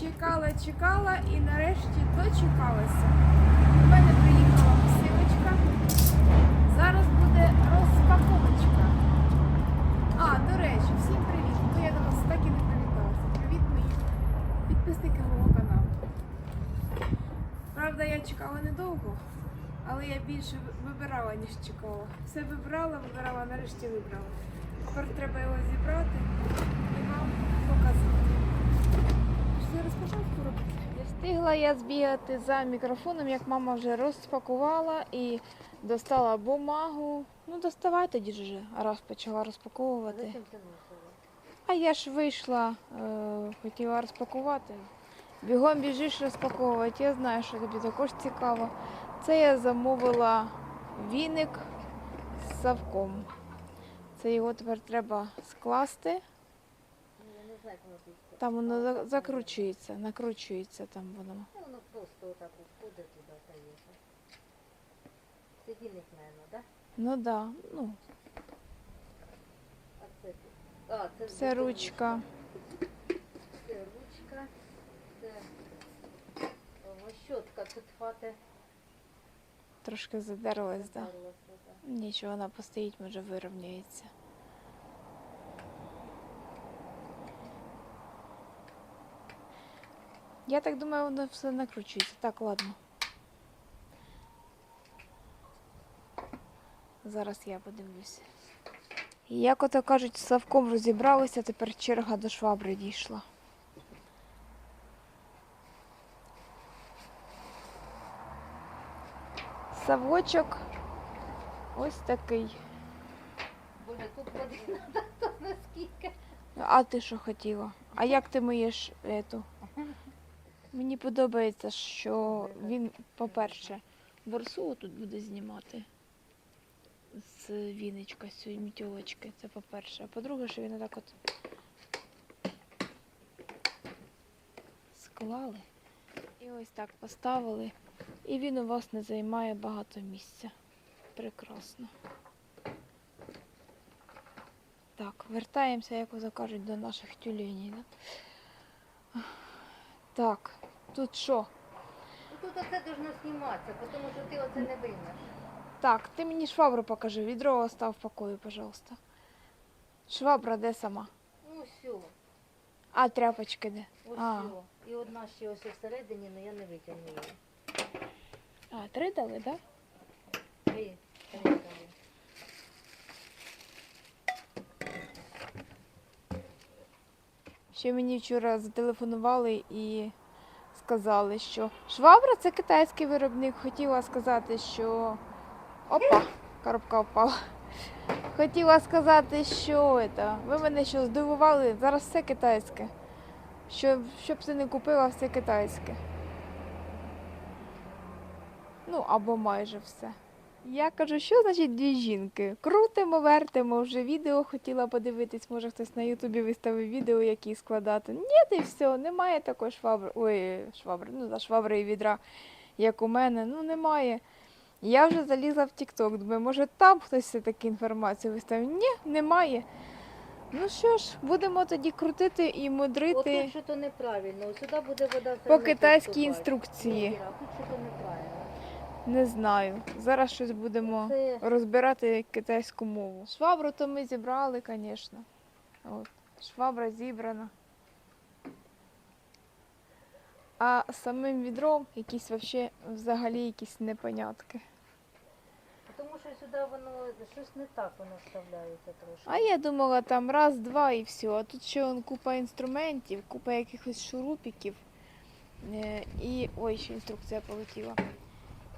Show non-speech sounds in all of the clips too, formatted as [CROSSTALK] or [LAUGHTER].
Чекала, чекала і нарешті дочекалася. У мене приїхала посилочка. Зараз буде розпаковочка. А, до речі, всім привіт! Ну я до вас так і не привіталася. Привіт, мої підписники мого каналу. Правда, я чекала недовго, але я більше вибирала, ніж чекала. Все вибрала, вибирала, нарешті вибрала. Тепер треба його зібрати і вам показати. Не встигла я збігати за мікрофоном, як мама вже розпакувала і достала бумагу. Ну, доставай тоді ж вже, раз почала розпаковувати. А я ж вийшла, е, хотіла розпакувати. Бігом біжиш розпаковувати. Я знаю, що тобі також цікаво. Це я замовила віник з савком. Це його тепер треба скласти. Ну, я не знаю, як воно тут. Там воно закручується, накручується там воно. Та Воно просто отак входить туди та є. Сидільник, мабуть, так? Ну так, да. ну, А це тут. А, це це ручка. Це ручка. Це о, щотка тут хвати. Трошки задерлась, так. Да. Да. Нічого, вона постоїть, може вирівняється. Я так думаю, воно все накручується. Так, ладно. Зараз я подивлюся. Як ото кажуть, з Савком розібралися, тепер черга до швабри дійшла. Савочок ось такий. Боже, тут води [LAUGHS] то наскільки. А ти що хотіла? А як ти миєш ету? Мені подобається, що він, по-перше, борсу тут буде знімати з віничка, з цієї мітьолочки. Це по-перше. А по-друге, що він отак от склали і ось так поставили. І він у вас не займає багато місця. Прекрасно. Так, вертаємося, як ото кажуть, до наших тюленей. Да? Так, тут що? Тут оце должно зніматися, тому що ти оце не виймеш. Так, ти мені швабру покажи. Відро остав в покої, пожалуйста. Швабра де сама? Ну все, А, тряпочки де? ось А. все. І одна ще ось всередині, але я не витягну її. А, три дали, так? Три, три дали. Ще мені вчора зателефонували і сказали, що швабра це китайський виробник. Хотіла сказати, що. Опа, коробка впала. Хотіла сказати, що це. Ви мене що здивували, зараз все китайське. Що, щоб ти не купила, все китайське. Ну, або майже все. Я кажу, що значить дві жінки? Крутимо, вертимо, вже відео хотіла подивитись, може хтось на Ютубі виставив відео, які складати. Ні, і все, немає такої швабри. Ой, швабри, ну да, швабри і відра, як у мене. Ну, немає. Я вже залізла в TikTok, думаю, може там хтось все-таки інформацію виставив. Ні, немає. Ну що ж, будемо тоді крутити і От мудрити тут що-то неправильно. Сюди буде вода по китайській поступати. інструкції. Тут що-то неправильно. Не знаю. Зараз щось будемо Це розбирати китайську мову. Швабру то ми зібрали, звісно. От. Швабра зібрана. А самим відром якісь вообще, взагалі якісь непонятки. Тому що сюди воно щось не так воно вставляється трошки. А я думала там раз, два і все. А тут ще он, купа інструментів, купа якихось шурупиків. Е, і. Ой, ще інструкція полетіла.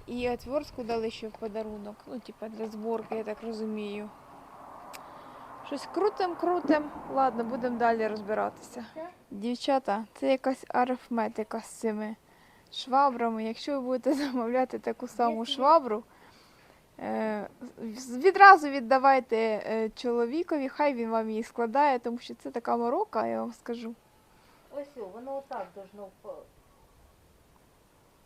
І отвертку дали ще в подарунок. Ну, типа для зборки, я так розумію. Щось крутим, крутим. Ладно, будемо далі розбиратися. Дівчата, це якась арифметика з цими швабрами. Якщо ви будете [LAUGHS] замовляти таку саму швабру, е, відразу віддавайте е, чоловікові, хай він вам її складає, тому що це така морока, я вам скажу. Ось воно отак должно впа-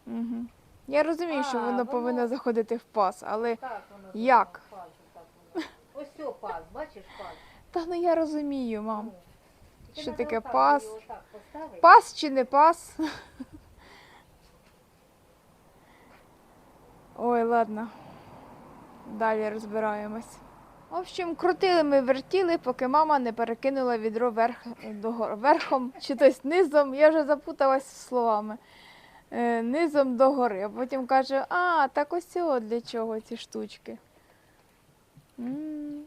Угу. Я розумію, що А, воно воно- повинно заходити в пас, але так воно. Як? паз, так воно. Ось о, паз, бачиш паз? та ну я розумію, мам. Ну, Це Що надо таке отак пас? його отак поставити. Пас чи не пас? [LAUGHS] Ой, ладно. Далі розбираємось. В общем, крутили ми вертіли, поки мама не перекинула відро верх, догор, верхом чи тось низом. Я вже запуталась з словами. Е, низом догори. А потім каже, а, так ось цього для чого ці штучки. М.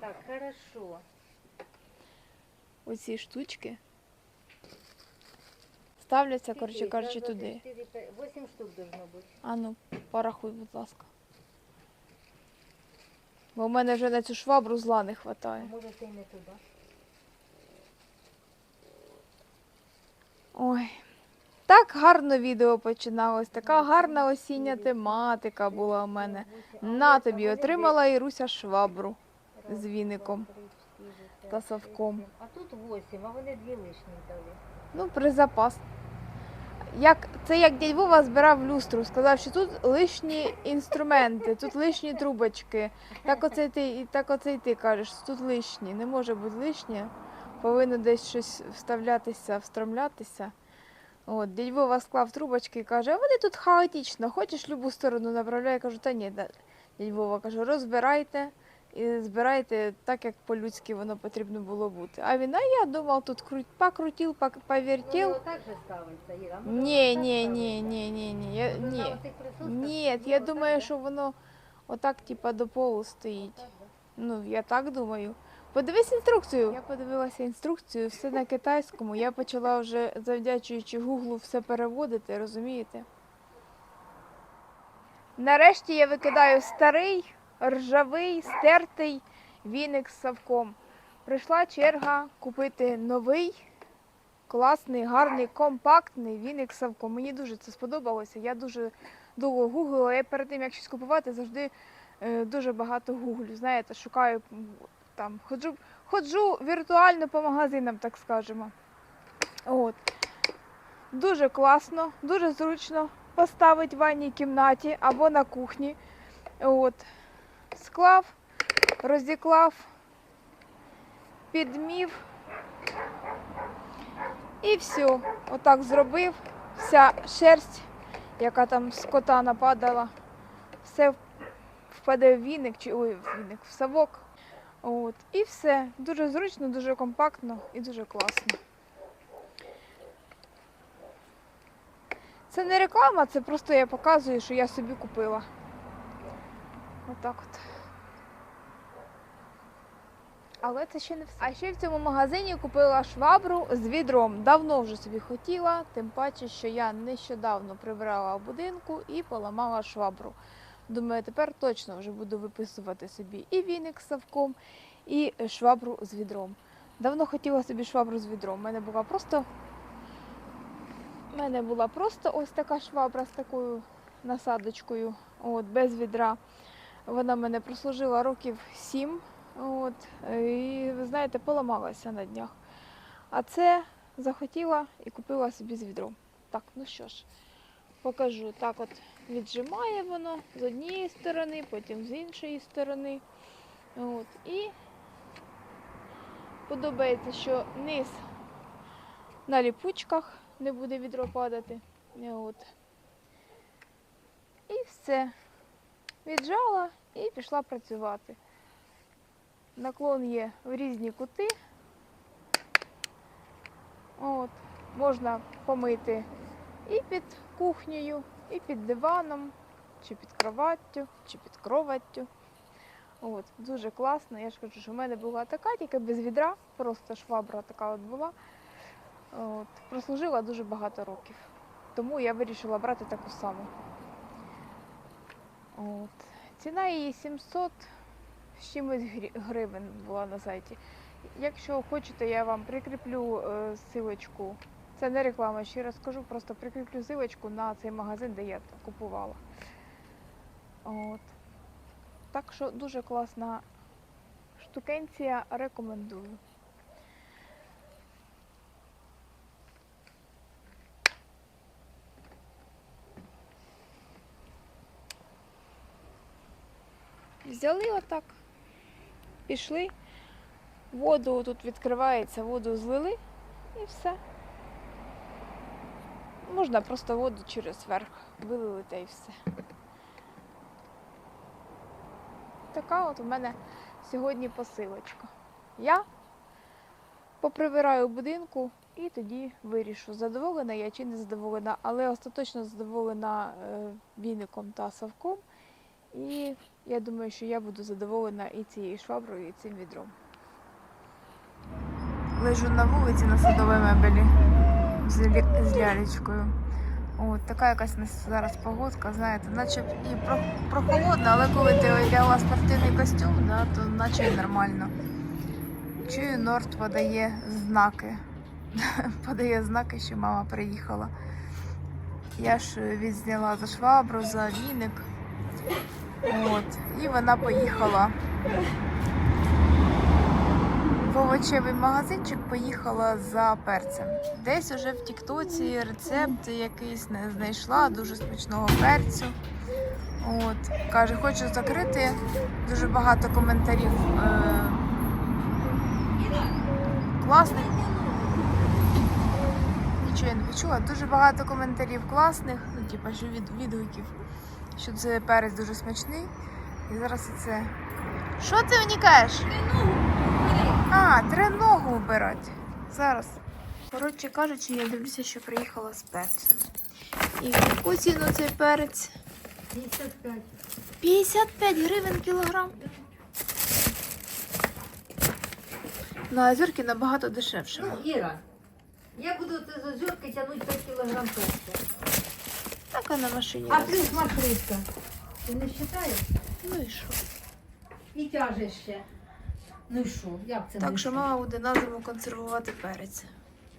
Так, хорошо. Оці штучки ставляться, коротше кажучи, туди. чотири. Восім штук должно бути. А ну, порахуй, будь ласка. Бо в мене вже на цю швабру зла не вистачає. може й не туди. Ой. Так гарно відео починалось, така гарна осіння тематика була у мене. На тобі, отримала Іруся швабру з віником та совком. А тут восім, а вони дві лишні дали. Ну, при запас. Як, це як дядь Вова збирав люстру, сказав, що тут лишні інструменти, тут лишні трубочки. Так оце ти, і так оце й ти кажеш, тут лишні. Не може бути лишнє. Повинно десь щось вставлятися, встромлятися. От, дядь Вова склав трубочки і каже, а вони тут хаотично, хочеш любу сторону направляй. Я кажу, та ні, дядь Вова каже, розбирайте і збирайте так, як по-людськи воно потрібно було бути. А він, а я думав, тут круть, покрутив, пок- повертів. Воно отак же ставиться, Іра. Ні, ні, ні, ні, ні, ні. Я. Ні, Ні, я думаю, що воно отак, типа, до полу стоїть. Ну, я так думаю. Подивись інструкцію. Я подивилася інструкцію, все на китайському. Я почала вже, завдячуючи Гуглу, все переводити, розумієте? Нарешті я викидаю старий, ржавий, стертий віник з савком. Прийшла черга купити новий, класний, гарний, компактний віник з савком. Мені дуже це сподобалося. Я дуже довго гуглила. Я перед тим, як щось купувати, завжди е, дуже багато гуглю. Знаєте, шукаю там, ходжу, ходжу віртуально по магазинам, так скажемо. От. Дуже класно, дуже зручно поставити в ванній кімнаті або на кухні. От. Склав, розіклав, підмів. І все. Отак зробив. Вся шерсть, яка там з кота нападала, все впаде в віник, чи ой, в віник, в совок. От. І все. Дуже зручно, дуже компактно і дуже класно. Це не реклама, це просто я показую, що я собі купила. Отак от. Але це ще не все. А ще в цьому магазині купила швабру з відром. Давно вже собі хотіла, тим паче, що я нещодавно прибирала в будинку і поламала швабру. Думаю, тепер точно вже буду виписувати собі і віник з савком, і швабру з відром. Давно хотіла собі швабру з відром. У мене була просто. У мене була просто ось така швабра з такою насадочкою, от, без відра. Вона мене прослужила років сім. От, і ви знаєте, поламалася на днях. А це захотіла і купила собі з відром. Так, ну що ж, покажу. Так от віджимає воно з однієї сторони, потім з іншої сторони. От, і подобається, що низ на ліпучках не буде відро падати. От. І все. Віджала і пішла працювати. Наклон є в різні кути. От. Можна помити і під кухнею, і під диваном, чи під кроваттю, чи під кроваттю. От, дуже класно. Я ж кажу, що в мене була така, тільки без відра, просто швабра така от була. От, прослужила дуже багато років. Тому я вирішила брати таку саму. От. Ціна її 700 з чимось гривень була на сайті. Якщо хочете, я вам прикріплю е, силочку. Це не реклама, ще раз скажу, просто прикріплю силочку на цей магазин, де я купувала. От. Так що дуже класна штукенція, рекомендую. Взяли отак, пішли, Воду тут відкривається, воду злили і все. Можна просто воду через верх вилили і все. Така от у мене сьогодні посилочка. Я поприбираю будинку і тоді вирішу, задоволена я чи не задоволена, але остаточно задоволена е, віником та совком. І я думаю, що я буду задоволена і цією шваброю, і цим відром. Лежу на вулиці на садовій мебелі з, лялечкою. От така якась нас зараз погодка, знаєте, наче і про- прохолодно, але коли ти одягла спортивний костюм, да, то наче й нормально. Чую, Норд подає знаки. [LAUGHS] подає знаки, що мама приїхала. Я ж відзняла за швабру, за віник. От. І вона поїхала овочевий магазинчик поїхала за перцем. Десь уже в Тіктоці рецепт якийсь не знайшла дуже смачного перцю. От. Каже, хочу закрити. Дуже багато коментарів е- класних. Нічого я не почула. Дуже багато коментарів класних, ну, типа, що від відгуків, що це перець дуже смачний. І зараз це. Що ти мені кажеш? А, треба ногу вбирати. Зараз. Коротше кажучи, я дивлюся, що приїхала з перцем. І в яку ціну цей перець? 55. 55 гривень кілограм. На озерки набагато дешевше. Ну, Іра, я буду з озерки тягнути 5 кілограм перця. Так а на машині. А роз- плюс маршрутка. Ти не вважаєш? Ну і що? І тяжеш ще. Ну і що? Як це Так не що мама буде на зиму консервувати перець.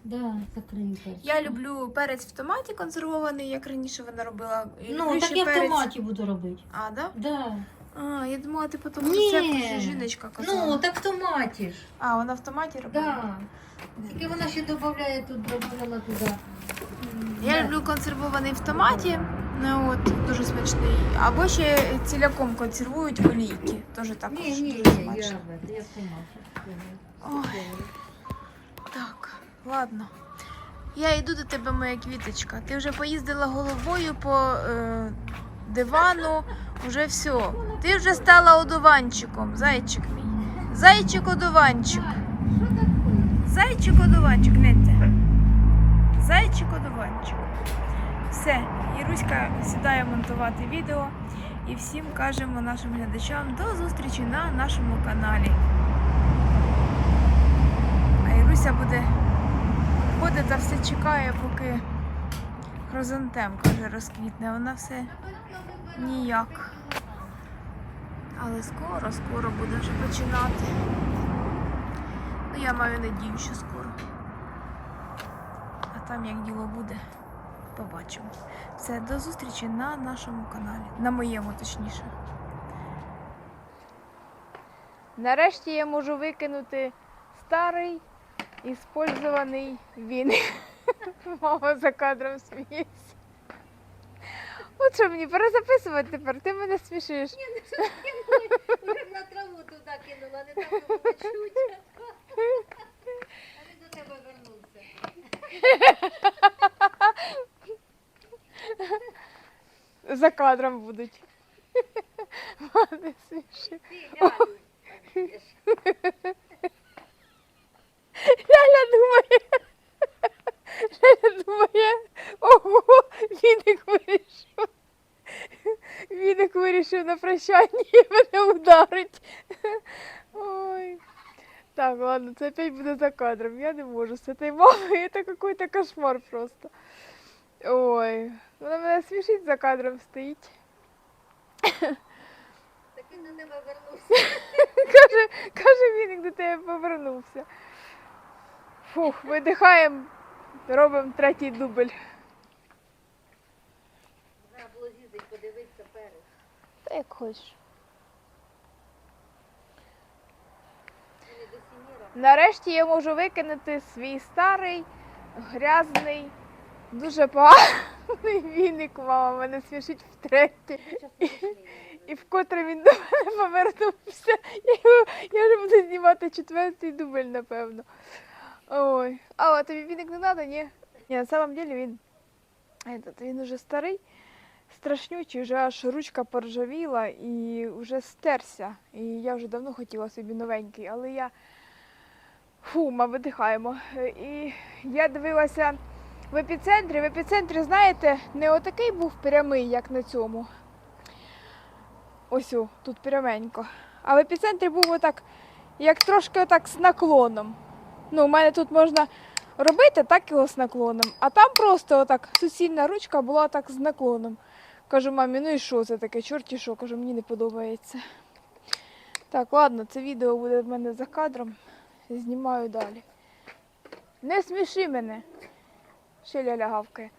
Да, закрию перець. Я люблю перець в томаті консервований, як раніше вона робила. І Ну, так ще я в перець- томаті буду робити. А, да? Да. А, я думала, ти по тому Ні. рецепту, що жіночка казала. Ну, так в томаті ж. А, вона в томаті робила? Да. Тільки вона ще додає тут, додавала туди. Я Да. люблю консервований в томаті, ну от дуже смачний. Або ще ціляком консервують в олійки. Теж також Ні, ні, дуже ні, я, смачно. я томаті. Ой. Так, ладно. Я йду до тебе, моя квіточка. Ти вже поїздила головою по е, дивану, вже все. Ти вже стала одуванчиком, зайчик мій. Зайчик одуванчик. Що таке? Зайчик одуванчик, гляньте. Зайчик одуванчик. Все, Іруська сідає монтувати відео. І всім кажемо нашим глядачам до зустрічі на нашому каналі. А Іруся буде ходить та все чекає, поки хризантемка вже розквітне. Вона все ніяк. Але скоро, скоро буде вже починати. Ну, я маю надію, що скоро. А там як діло буде, побачимо. Все, до зустрічі на нашому каналі. На моєму, точніше. Нарешті я можу викинути старий іспользований віник. [LAUGHS] Мама за кадром сміється. От що мені перезаписувати тепер, ти мене смішиш. Вже на траву туди кинула, не так було чуть. А він до тебе вернувся. [LAUGHS] За кадром будуть. Мене смішить. Ляля думає. Ляля думає. Ого, віник вирішив. Віник вирішив на прощання мене ударить. Ой. Так, ладно, це опять буде за кадром. Я не можу з цією мамою. Це какой-то кошмар просто. Ой, вона мене смішить за кадром стоїть. Так він до тебе вернувся. [LAUGHS] Каже, каже Віник до тебе повернувся. Фух, видихаємо, робимо третій дубль. Треба було з'їздити, подивитися перець. Та як хочеш. Він. Нарешті я можу викинути свій старий, грязний, дуже поганий віник. Мама мене смішить втретє. Смачний. і вкотре він до мене повернувся. Я, я вже буду знімати четвертий дубль, напевно. Ой. А тобі віник не треба, ні? Ні, на самом деле він, этот, він уже старий, страшнючий, вже аж ручка поржавіла і вже стерся. І я вже давно хотіла собі новенький, але я. Фу, ми видихаємо. І я дивилася в епіцентрі. В епіцентрі, знаєте, не отакий був прямий, як на цьому. Ось тут пряменько. А в епіцентрі був отак, як трошки отак з наклоном. Ну, у мене тут можна робити так його з наклоном, а там просто отак суцільна ручка була так з наклоном. Кажу, мамі, ну і що це таке? Чорті що, кажу, мені не подобається. Так, ладно, це відео буде в мене за кадром. Знімаю далі. Не сміши мене. Ще ляля гавкає.